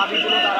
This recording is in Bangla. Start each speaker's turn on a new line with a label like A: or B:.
A: দাবিগুলো তারা